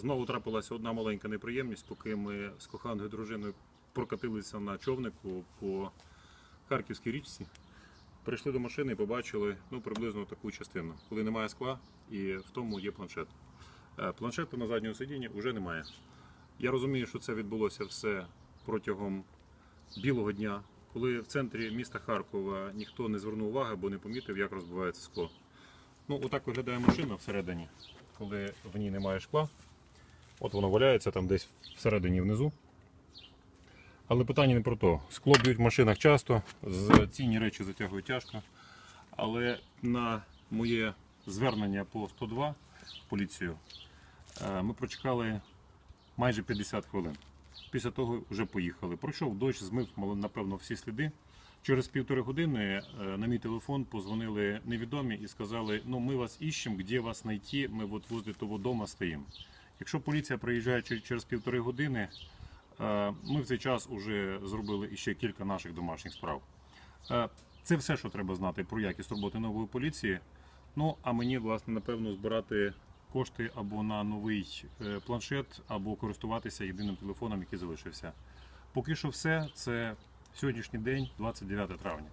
знову трапилася одна маленька неприємність, поки ми з коханою дружиною прокатилися на човнику по Харківській річці. Прийшли до машини і побачили ну, приблизно таку частину, коли немає скла і в тому є планшет. Е, Планшету на задньому сидінні вже немає. Я розумію, що це відбулося все протягом білого дня, коли в центрі міста Харкова ніхто не звернув уваги, бо не помітив, як розбивається скло. Ну, отак виглядає машина всередині, коли в ній немає шкла. От воно валяється там десь всередині внизу. Але питання не про то. Скло б'ють в машинах часто, цінні речі затягують тяжко. Але на моє звернення по 102 в поліцію е, ми прочекали майже 50 хвилин. Після того вже поїхали. Пройшов дощ, змив, напевно, всі сліди. Через півтори години е, на мій телефон позвонили невідомі і сказали: ну ми вас іщемо, де вас знайти, ми от возле того дома стоїмо. Якщо поліція приїжджає через півтори години, е, ми в цей час вже зробили іще кілька наших домашніх справ. Е, Це все, що треба знати про якість роботи нової поліції. Ну а мені, власне, напевно, збирати кошти або на новий е, планшет, або користуватися єдиним телефоном, який залишився. Поки що все. Це сьогоднішній день, 29 травня.